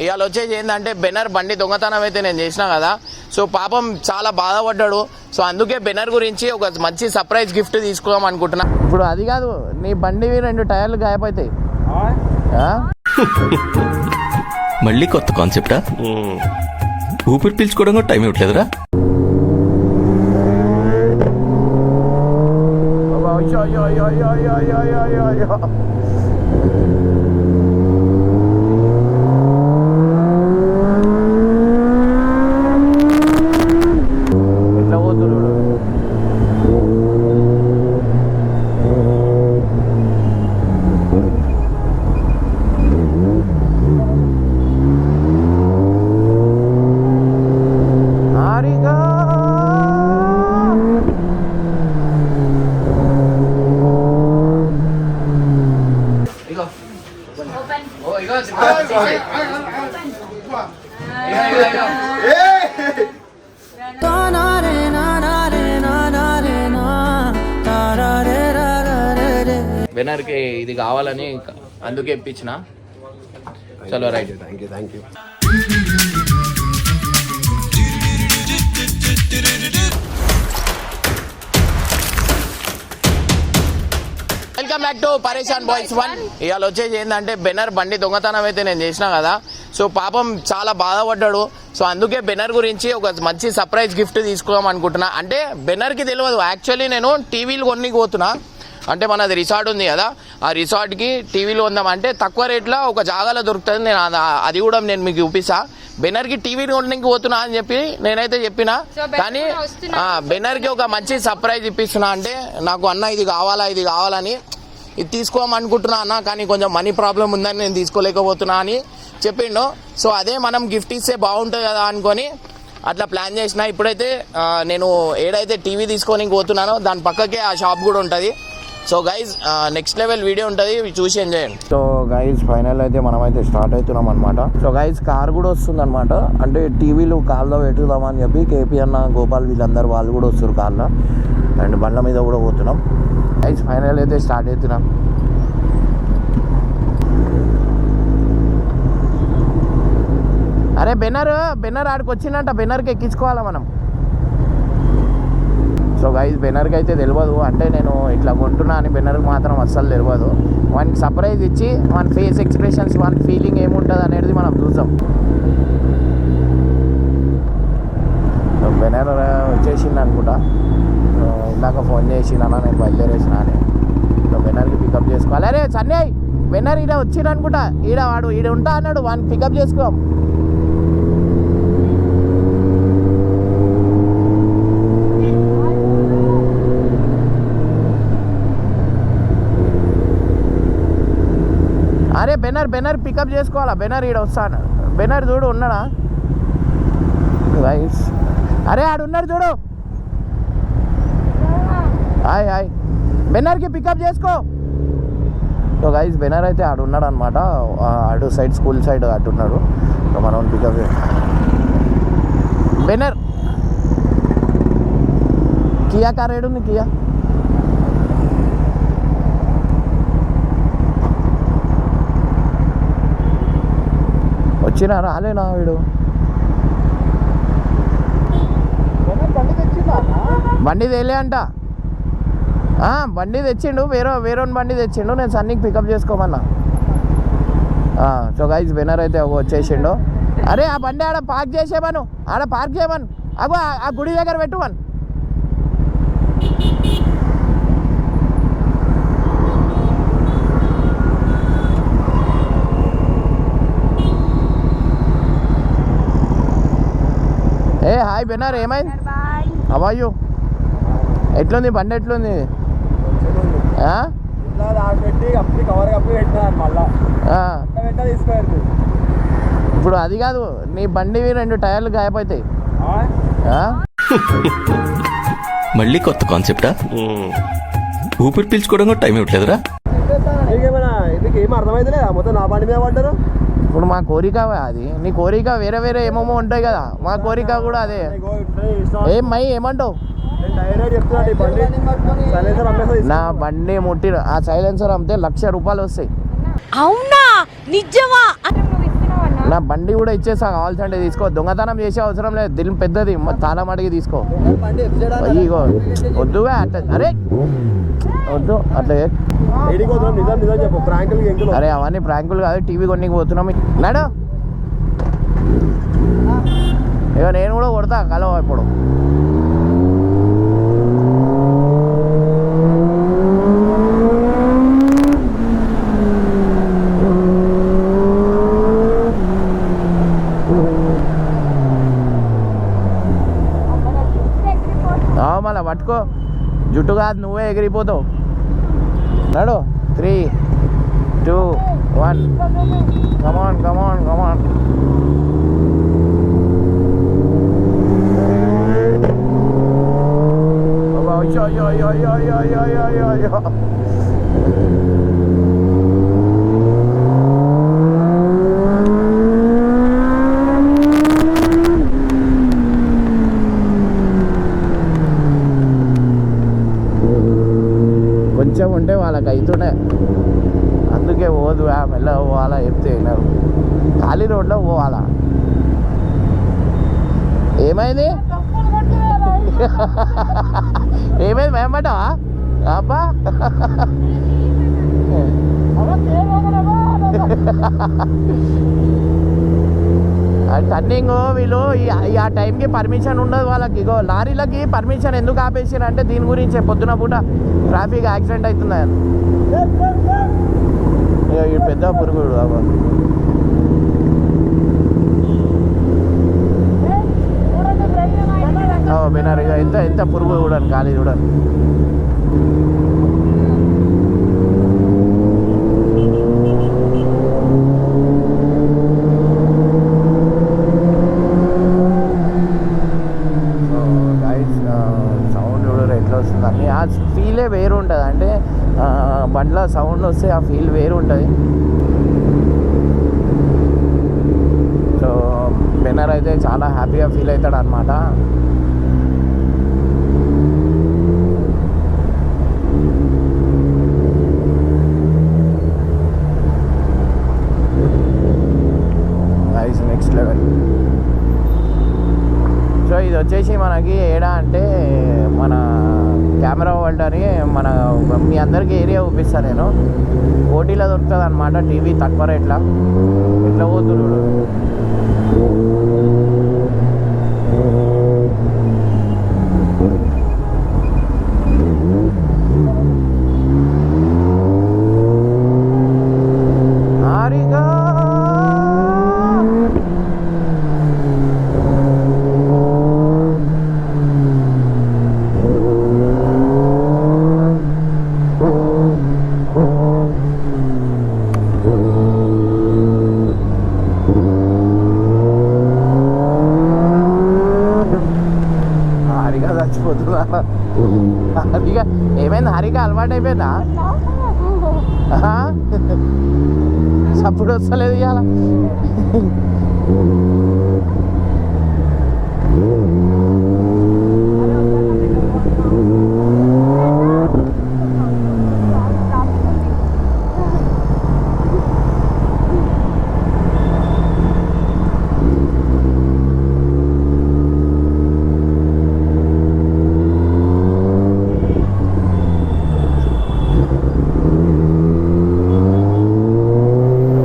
ఇవాళ వచ్చేసి ఏంటంటే బెనర్ బండి దొంగతనం అయితే నేను చేసిన కదా. సో పాపం చాలా బాధపడ్డాడు. సో అందుకే బెనర్ గురించి ఒక మంచి సర్ప్రైజ్ గిఫ్ట్ తీసుకుందాం అనుకుంటున్నా. ఇప్పుడు అది కాదు నీ బండివి రెండు టైర్లు గాయపడతాయి. ఆ? మళ్ళీ కొత్త కాన్సెప్టా? ఊపిరి పీల్చుకోవడం కూడా టైం ఇవ్వట్లేదురా. అయ్యో, అయ్యో, అయ్యో, అయ్యో, అయ్యో, అయ్యో, అయ్యో, వినర్కి ఇది కావాలని అందుకే ఇప్పించిన. చలో right. Thank you thank you welcome back to Pareshan boys one ఇవాళ వచ్చేసి ఏంటంటే బెనర్ బండి దొంగతనం అయితే నేను చేసిన కదా. సో పాపం చాలా బాధపడ్డాడు. సో అందుకే బెనర్ గురించి ఒక మంచి సర్ప్రైజ్ గిఫ్ట్ తీసుకుందాం అనుకుంటున్నా. అంటే బెనర్కి తెలియదు యాక్చువల్లీ నేను టీవీలు కొనికి పోతున్నా. అంటే మనది రిసార్ట్ ఉంది కదా ఆ రిసార్ట్కి టీవీలు కొందాం అంటే తక్కువ రేట్లో ఒక జాగాలో దొరుకుతుంది. నేను అది- కూడా నేను మీకు చూపిస్తా. బెనర్కి టీవీలు కొనడానికి పోతున్నా అని చెప్పి నేనైతే చెప్పిన. కానీ బెనర్కి ఒక మంచి సర్ప్రైజ్ ఇప్పిస్తున్నా అంటే నాకు అన్న ఇది కావాలా ఇది కావాలని ఇది తీసుకోమనుకుంటున్నా అన్న కానీ కొంచెం మనీ ప్రాబ్లం ఉందని నేను తీసుకోలేకపోతున్నా అని చెప్పిండు. సో అదే మనం గిఫ్ట్ ఇస్తే బాగుంటుంది కదా అనుకొని అట్లా ప్లాన్ చేసిన. ఇప్పుడైతే నేను ఏడైతే టీవీ తీసుకొని పోతున్నానో దాని పక్కకే ఆ షాప్ కూడా ఉంటుంది. So guys next level video ఉంటుంది. చూసి ఎంజాయ్ చేయండి. సో గైజ్ ఫైనల్ అయితే మనం అయితే స్టార్ట్ అవుతున్నాం అనమాట సో గైజ్ కార్ కూడా వస్తుంది అనమాట అంటే టీవీలు కాల్లో పెట్టుదామని చెప్పి కేపీ అన్న గోపాల్ వీళ్ళందరూ వాళ్ళు కూడా వస్తారు కాల్లో అండ్ బండ్ల మీద కూడా పోతున్నాం. గైజ్ ఫైనల్ అయితే స్టార్ట్ అవుతున్నాం. అరే బెన్నర్ బెన్నర్ ఆడికి వచ్చిందంట. బెన్నర్కి ఎక్కించుకోవాలా మనం? సో గైజ్ బెనర్కి అయితే తెలియదు అంటే నేను ఇట్లా కొంటున్నా అని బెనర్కి మాత్రం అస్సలు తెలియదు వానికి సర్ప్రైజ్ ఇచ్చి మన ఫేస్ ఎక్స్ప్రెషన్స్ వన్ ఫీలింగ్ ఏముంటుంది అనేది మనం చూద్దాం. బెనర్ వచ్చేసింది అనుకుంటా. ఇందాక ఫోన్ చేసింది అన్న నేను బయలుదేరేసిన అని. బెనర్కి పికప్ చేసుకోవాలి. అరే సన్నయ్ బెనర్ ఈడ వచ్చిండు అనుకుంటా. ఈడ వాడు ఈడ ఉంటా అన్నాడు. వాడిని పికప్ చేసుకో అరే బెనర్ బెనర్ పికప్ చేసుకోవాలా? బెనర్ ఈడ వస్తాను బెనర్ చూడు ఉన్నాడా? గైస్ అరే ఆడు ఉన్నాడు చూడు. Hi hi. బెనర్కి పికప్ చేసుకో. సో గైస్ బెనర్ అయితే ఆడు ఉన్నాడు అనమాట అటు సైడ్ స్కూల్ సైడ్ అటు ఉన్నాడు. సో మనం పికప్ బెనర్. కియా కార్ ఏడు కియా? వచ్చినా రాలేనా వీడు? బండి తేలే అంట. బండి తెచ్చిండు. వేరే వేరే బండి తెచ్చిండు. నేను సన్నీకి పికప్ చేసుకోమన్నా. సో గైజ్ బెనర్ అయితే వచ్చేసిండు. అరే ఆ బండి ఆడ పార్క్ చేసేమను ఆడ పార్క్ చేయమను అగో ఆ- ఆ గుడి దగ్గర పెట్టుమను ఏ హాయ్ బెనర్ ఏమైంది? అవాయు ఎట్లుంది బండి ఎట్లుంది? ఇప్పుడు అది కాదు నీ బండివి రెండు టైర్లు గాయపడతాయి. ఆ? మళ్ళీ కొత్త కాన్సెప్టా ఊపిరి పీల్చుకోవడం కూడా టైం ఇవ్వట్లేదురా? ఏం అర్థమైతే మొత్తం నా బండి మీద పడ్డారు? ఇప్పుడు మా కోరిక అది. నీ కోరిక వేరే వేరే ఏమేమో ఉంటాయి కదా. మా కోరిక కూడా అదే. ఏం మై ఏమంటావు? నా బండి ముట్టి ఆ సైలెన్సర్ అమ్మితే లక్ష రూపాయలు వస్తాయి. అవునా? నిజమా? నా బండి కూడా ఇచ్చేసా కావాల్సింటే తీసుకో. దొంగతనం చేసే అవసరం లేదు. దిల్ పెద్దది. మ- తాళం అడిగి తీసుకో. ఇగో వద్దుగా అట్లా అరే! వద్దు అట్లా అరే అవన్నీ ప్రాంకులు కాదు టీవీ కొనికి పోతున్నాం. నాడు ఇక నేను కూడా కొడతా కలవ ఇప్పుడు. ఆ, మళ్ళా పట్టుకో. జుట్టు కాదు నువ్వే ఎగిరిపోతావు. నడు three two one come on come on come on అయ్యో అయ్యో అయ్యో అయ్యో అయ్యో అయ్యో అయ్యో అయ్యో అయ్యో కొంచెం ఉంటే వాళ్ళకి అవుతుండే అందుకే పోదు ఆ మెల్ల పోవాలా చెప్తే వినరు ఖాళీ రోడ్లో పోవాలా ఏమైంది ఏమైంది మేమంటావా అబ్బా టర్నింగ్ వీళ్ళు ఈ- ఆ టైంకి పర్మిషన్ ఉండదు వాళ్ళకి. ఇగో లారీలకి పర్మిషన్ ఎందుకు ఆపేసారు అంటే దీని గురించే. పొద్దున పూట ట్రాఫిక్ యాక్సిడెంట్ అవుతుందని ఇగో ఈ పెద్ద పురుగుడు బాబా ఓ వినరు. ఇక ఎంత ఎంత పురుగు చూడండి ఖాళీ చూడండి సో గైడ్స్ సౌండ్ చూడరు ఎట్లా వస్తుందని ఆ ఫీలే వేరు ఉంటుంది అంటే ఆ, బండ్లో సౌండ్ వస్తే ఆ ఫీల్ వేరు ఉంటుంది సో బెన్నర్ అయితే చాలా హ్యాపీగా ఫీల్ అవుతాడు అనమాట నైస్ నెక్స్ట్ లెవెల్ సో ఇది వచ్చేసి మనకి ఏడా అంటే మన కెమెరా వరల్డ్ అని మన మీ అందరికీ ఏరియా చూపిస్తాను నేను. ఓటీలో దొరుకుతుంది అనమాట టీవీ తక్కువ రేట్లా. ఎట్లా పోతుడు హారిగా హారిక చచ్చిపోతున్నా హారిక ఏమైంది? హారిక అలవాటు అయిపోయిందా. సప్పుడు వస్తలేదు ఇవాళ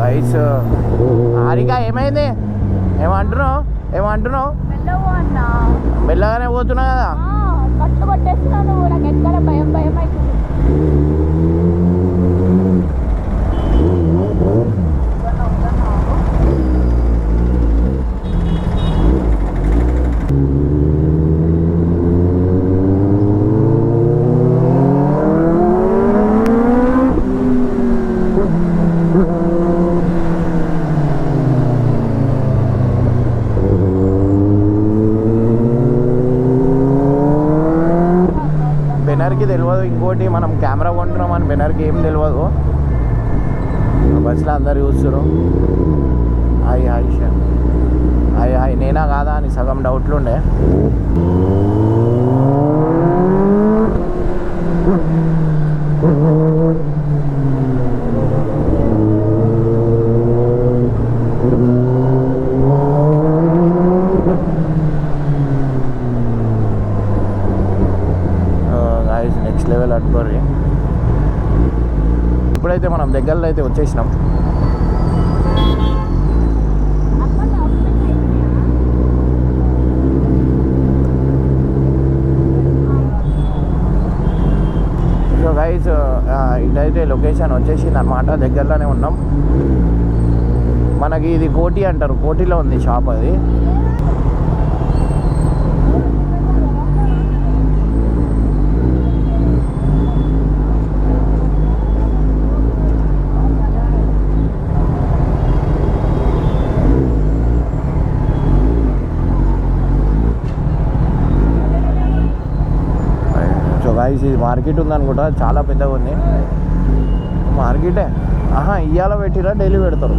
రైస్ హారిక ఏమైంది ఏమంటున్నావు ఏమంటున్నావు వెళ్ళవు అన్నా మెల్లగానే పోతున్నా కదా కట్టు పట్టేస్తున్నాను నాకు ఎక్కడ భయం భయం అవుతుంది బెనర్కి తెలియదు మనం కెమెరా కొంటున్నాం అని వినర్కి ఏం తెలియదు బస్సులో అందరు చూస్తారు hi hi Shah. Hi hi. నేనా కాదా అని సగం డౌట్లు ఉండే. మనం దగ్గరలో అయితే వచ్చేసినాం. సో గైస్ uh, ఇదైతే లొకేషన్ వచ్చేసింది అనమాట దగ్గరలోనే ఉన్నాం. మనకి ఇది కోటి అంటారు. కోటిలో ఉంది షాప్ అది సో గైస్ ఇది మార్కెట్ ఉందనుకుంటా చాలా పెద్దగా ఉంది. మార్కెటే ఆహా ఇవాళ పెట్టిరా డైలీ పెడతారు.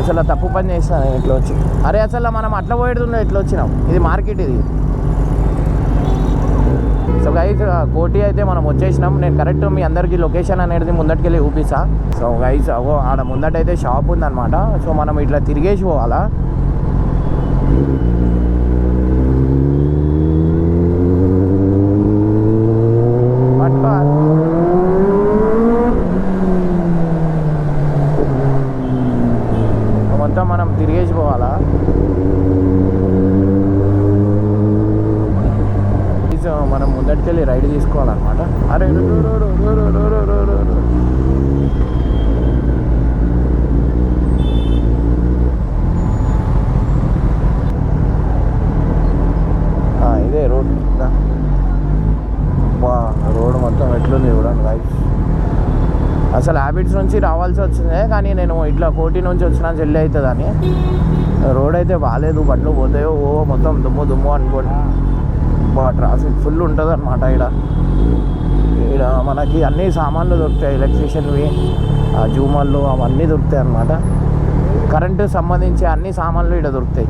అసలు తప్పు పని చేస్తాను ఇట్లా వచ్చి? అరే అసలు మనం అట్లా పోయేది ఇట్లా వచ్చినాం? ఇది మార్కెట్ ఇది. సో గైస్ కోటి అయితే మనం వచ్చేసినాం. నేను కరెక్ట్ మీ అందరికీ లొకేషన్ అనేది ముందటికెళ్ళి చూపిస్తా. సో గైస్ అవో ఆడ ముందటైతే షాప్ ఉందన్నమాట. సో మనం ఇట్లా తిరిగేసి పోవాలా? అసలు హ్యాబిట్స్ నుంచి రావాల్సి వచ్చిందే కానీ నేను ఇట్లా కోటి నుంచి వచ్చిన చెల్లి అవుతుందని. రోడ్ అయితే బాగాలేదు బండ్లు పోతాయో ఓ మొత్తం దుమ్ము దుమ్ము అనుకోండి. బా ట్రాఫిక్ ఫుల్ ఉంటుంది అనమాట ఇక్కడ ఇక్కడ మనకి అన్ని సామాన్లు దొరుకుతాయి ఎలక్ట్రీషియన్వి ఆ జూమర్లు అవన్నీ దొరుకుతాయి అన్నమాట. కరెంటు సంబంధించి అన్ని సామాన్లు ఇక్కడ దొరుకుతాయి.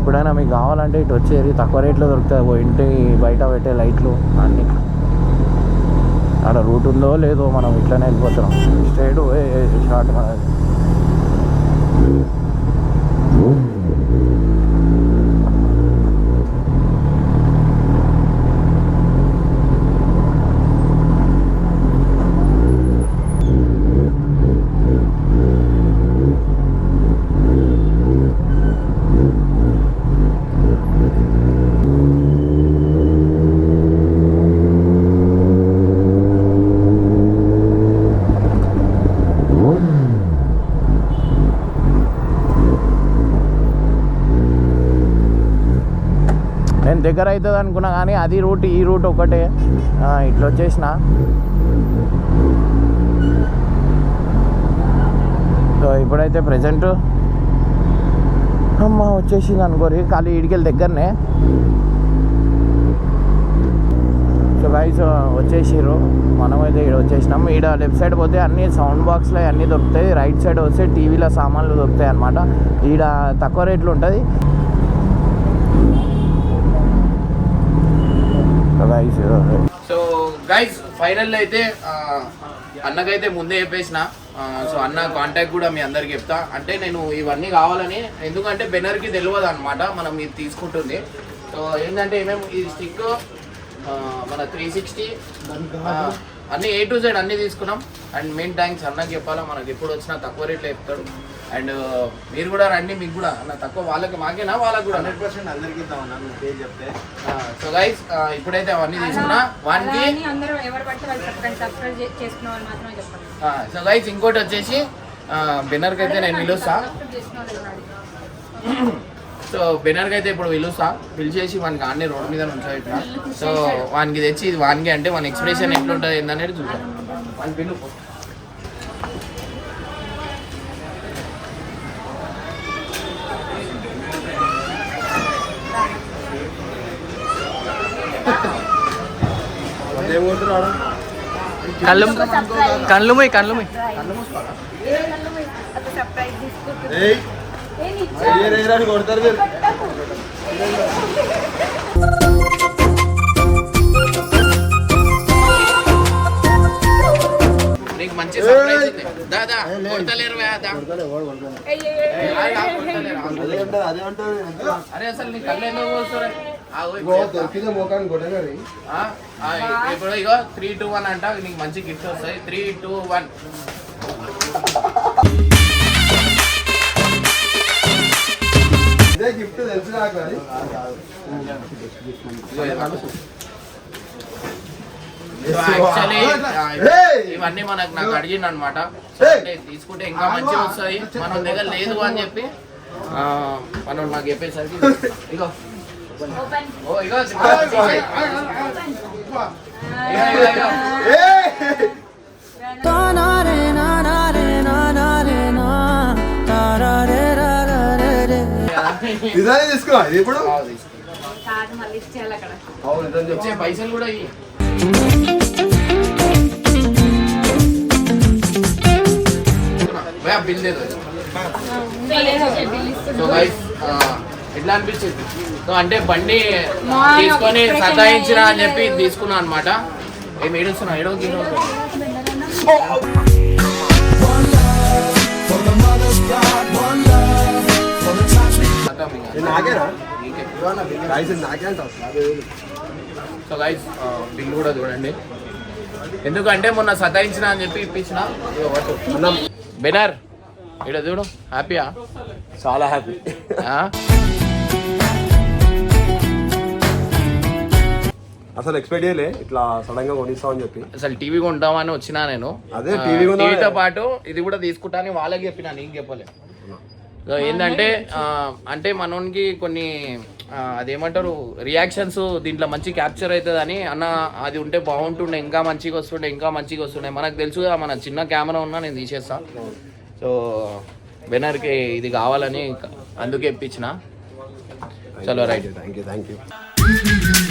ఎప్పుడైనా మీకు కావాలంటే ఇటు వచ్చేది తక్కువ రేట్లో దొరుకుతాయి ఇంటి బయట పెట్టే లైట్లు అన్నీ. ఆడ రూట్ ఉందో లేదో మనం ఇట్లనే వెళ్ళిపోతున్నాం. స్ట్రైట్ షార్ట్ మనది. దగ్గర అవుతుంది అనుకున్నా కానీ అది రూట్ ఈ రూట్ ఒకటే ఇట్లా వచ్చేసిన. సో ఇప్పుడైతే ప్రజెంట్ అమ్మ వచ్చేసింది అనుకోరి. ఖాళీ ఇడికెళ్ళి దగ్గరనే. సో గైస్ వచ్చేసారు మనమైతే ఇక్కడ వచ్చేసినాం. ఈడ లెఫ్ట్ సైడ్ పోతే అన్ని సౌండ్ బాక్స్లో అన్నీ దొరుకుతాయి. రైట్ సైడ్ వస్తే టీవీలో సామాన్లు దొరుకుతాయి అనమాట ఈడ తక్కువ రేట్లు ఉంటుంది. గైస్ సో గైస్ ఫైనల్ అయితే అన్నకైతే ముందే చెప్పేసిన. సో అన్న కాంటాక్ట్ కూడా మీ అందరికి చెప్తా. అంటే నేను ఇవన్నీ కావాలని ఎందుకంటే బెనర్కి తెలియదు అనమాట మనం ఇది తీసుకుంటుంది. సో ఏంటంటే ఏమేమి ఈ స్టిక్ మన త్రీ సిక్స్టీ అన్ని ఏ టు జెడ్ అన్ని తీసుకున్నాం. అండ్ మెయిన్ థ్యాంక్స్ అన్నకి చెప్పాలా మనకి ఎప్పుడు వచ్చినా తక్కువ రేట్లో చెప్తాడు. అండ్ మీరు కూడా రండి మీకు కూడా. అన్న తక్కువ వాళ్ళకి మాకేనా వాళ్ళకి కూడా? హండ్రెడ్ పర్సెంట్ అందరికి చెప్తే. సో గైస్ ఇప్పుడైతే అవన్నీ తీసుకున్నా. వానికి సో గైస్ ఇంకోటి వచ్చేసి బెనర్కి అయితే నేను పిలుస్తా సో బెనర్కి అయితే ఇప్పుడు పిలుస్తా. పిలిచేసి వానికి ఆడనే రోడ్ మీద ఉంచబెట్టిన సో వానికి తెచ్చి ఇది వానికి అంటే మన ఎక్స్ప్రెషన్ ఎట్లుంటుంది ఏందనేది చూద్దాం. వాని పిలు కళ్ళు కళ్ళు మూయి కళ్ళు కొడతారు మీరు నీకు మంచి సర్ప్రైజ్ ఉంది. దాదా కొడతలేరు దాదా అరే అసలు నీ కళ్ళు ఎందుకు పోస్తారా ఇప్పుడు ఇగో త్రీ టూ వన్ అంట నీకు మంచి గిఫ్ట్ వస్తాయి. త్రీ టూ వన్ ఇదే గిఫ్ట్ తెలుసు నాకు అది! ఇవన్నీ మనకు నాకు అడిగింది అనమాట! తీసుకుంటే ఇంకా మంచిగా వస్తాయి. మన దగ్గర లేదు అని చెప్పి ఆ, మనం నాకు చెప్పేసరికి ఇగో. ఓపెన్ ఓ ఇగో ఇగో, నిజాన్ని తీసుకో ఇది ఇప్పుడు వచ్చే పైసలు కూడా బిల్ లేదు. సో గైస్ ఎట్లా అనిపించింది? సో అంటే బండి తీసుకొని సతాయించిన అని చెప్పి తీసుకున్నా అనమాట ఏం ఏడుస్తున్నా ఏడో గీడో నాకేనా రైస్ ఇది నాకే అంటావు. సో గైస్ బిల్ కూడా చూడండి. ఎందుకంటే మొన్న సతాయించిన అని చెప్పి ఇప్పించిన. బెనర్ ఇక్కడ చూడు హ్యాపీయా చాలా హ్యాపీ అసలు ఎక్స్పెక్ట్ చేయలే ఇట్లా సడన్గా కొనిస్తామని చెప్పి. అసలు టీవీ కొంటామని వచ్చినా నేను. అదే. టీవీతో పాటు ఇది కూడా తీసుకుంటానని వాళ్ళకి చెప్పినా నీకు చెప్పలే. సో ఏంటంటే అంటే మనోనికి కొన్ని అదేమంటారు రియాక్షన్స్ దీంట్లో మంచి క్యాప్చర్ అవుతుందని అన్న అది ఉంటే బాగుంటుండే ఇంకా మంచిగా వస్తుండే ఇంకా మంచిగా వస్తుండే. మనకు తెలుసు కదా మన చిన్న కెమెరా ఉన్నా నేను తీసేస్తా. సో బెనర్కి ఇది కావాలని అందుకే ఇప్పించిన. చలో right. Thank you thank you